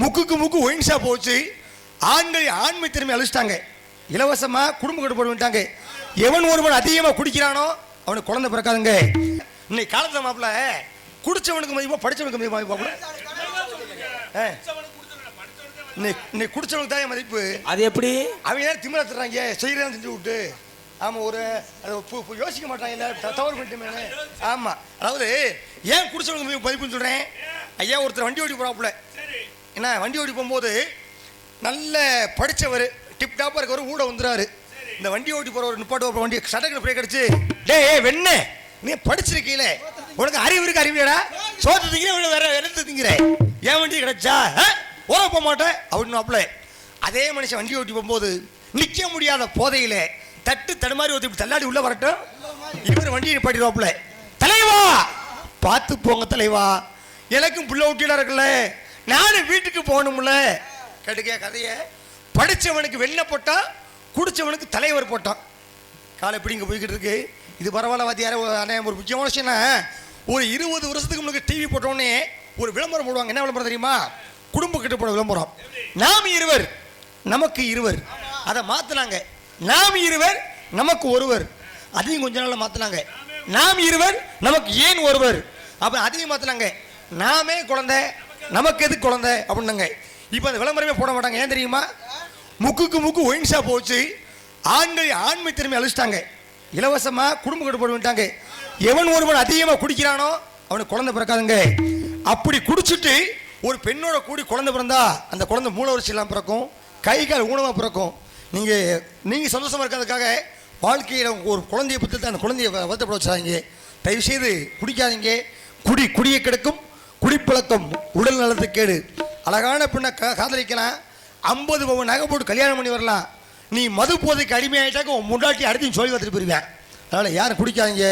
முக்குக்கு முக்கு wine shop போச்சு. ஆண்கள் ஆண்மை திறமை அழிச்சிட்டாங்க. இலவசமா குடும்ப கட்டுப்பாடு பண்ணிட்டாங்க. எவன் ஒருவன் அதிகமா குடிக்கிறானோ அவனுக்கு குழந்தை பிறக்காதுங்க. இன்னைக்கு காலத்துல மாப்பிள்ள குடிச்சவனுக்கு மதிப்பா படிச்சவனுக்கு மதிப்பா மாப்பிள்ள. இன்னைக்கு குடிச்சவனுக்கு தான் மதிப்பு. அது எப்படி? அவங்க ஏன் திமிரா தர்றாங்க செய்கிறேன் செஞ்சு விட்டு. ஆமாம் ஒரு யோசிக்க மாட்டாங்கல்ல தவறு பண்ணிட்டோமே ஆமாம் அதாவது ஏன் குடிச்சவங்க பதிப்புன்னு சொல்கிறேன் ஐயா ஒருத்தர் வண்டி ஓடி போகிறாப்புல என்ன வண்டி ஓடி போகும்போது நல்ல படித்தவர் டிப் டாப்பாக இருக்கவர் ஊட வந்துறாரு இந்த வண்டி ஓட்டி போகிறவர் நிப்பாட்டு வண்டி சடக்கு பிரேக் அடிச்சு டேய் ஏய், வெண்ணே நீ படிச்சிருக்கீல உனக்கு அறிவு இருக்கு அறிவியடா சோத்து திங்கிற வேற எடுத்து திங்கிற ஏன் வண்டி கிடைச்சா? ஓட போக மாட்டேன் அப்படின்னு அப்பல அதே மனுஷன் வண்டி ஓட்டி போகும்போது நிற்க முடியாத போதையில் தட்டு தடுமாறி ஒருத்தர் இப்படி தள்ளாடி உள்ள வரட்டும். இவர் வண்டி நிப்பாட்டிடுவாப்புல. தலைவா பார்த்து போங்க தலைவா. எனக்கும் புள்ள ஊட்டிடா இருக்குல்ல. நானும் வீட்டுக்கு போகணும்ல. கடுக்க கதையை. படிச்சவனுக்கு வெண்ணை போட்டான் குடிச்சவனுக்கு தலைவர் போட்டான் காலை எப்படி இங்கே போய்கிட்டு இருக்கு. இது பரவாயில்ல வாத்தியார அண்ணே ஒரு முக்கியமான விஷயம்னா ஒரு இருபது வருஷத்துக்கு முன்னாடி டிவி போட்டோடனே ஒரு விளம்பரம் போடுவாங்க. என்ன விளம்பரம் தெரியுமா? குடும்ப கட்டுப்பாடு விளம்பரம். நாம் இருவர் நமக்கு இருவர். அதை மாற்றினாங்க நாம் இருவர் நமக்கு ஒருவர். அதையும் கொஞ்ச நாளில் மாற்றினாங்க நாம் இருவர் நமக்கு ஏன் ஒருவர்? அப்போ அதையும் மாற்றினாங்க நாமே குழந்தை நமக்கு எது குழந்தை அப்படின்னாங்க. இப்போ அந்த விளம்பரமே போட மாட்டாங்க. ஏன் தெரியுமா? முக்குக்கு முக்கு ஒயின் ஷாப் போச்சு. ஆண்கள் ஆண்மை திறமை அழிச்சிட்டாங்க. இலவசமாக குடும்ப கட்டுப்பாடு பண்ணிட்டாங்க எவன் ஒருவன் அதிகமாக குடிக்கிறானோ அவனுக்கு குழந்தை பிறக்காதுங்க. அப்படி குடிச்சிட்டு ஒரு பெண்ணோட கூடி குழந்தை பிறந்தா அந்த குழந்தை மூல வரிசை இல்லாமல் பிறக்கும். கை கால் ஊனமாக பிறக்கும். நீங்கள் நீங்கள் சந்தோஷமாக இருக்கிறதுக்காக வாழ்க்கையில் ஒரு குழந்தைய பற்றி அந்த குழந்தைய வ- வருத்தப்பட வச்சாங்க தயவு செய்து குடிக்காதீங்க. குடி குடியை கிடக்கும். குடிப்பழக்கம் உடல் நலத்துக்கேடு அழகான பெண்ணை காதலிக்கலாம். ஐம்பது பவன் நகை போட்டு கல்யாணம் பண்ணி வரலாம். நீ மது போதைக்கு அடிமையாயிட்டாக்க உன் முண்டாட்டி அடுத்து சொல்லி வந்துட்டு போயிருவேன். அதனால் யாரும் குடிக்காதீங்க?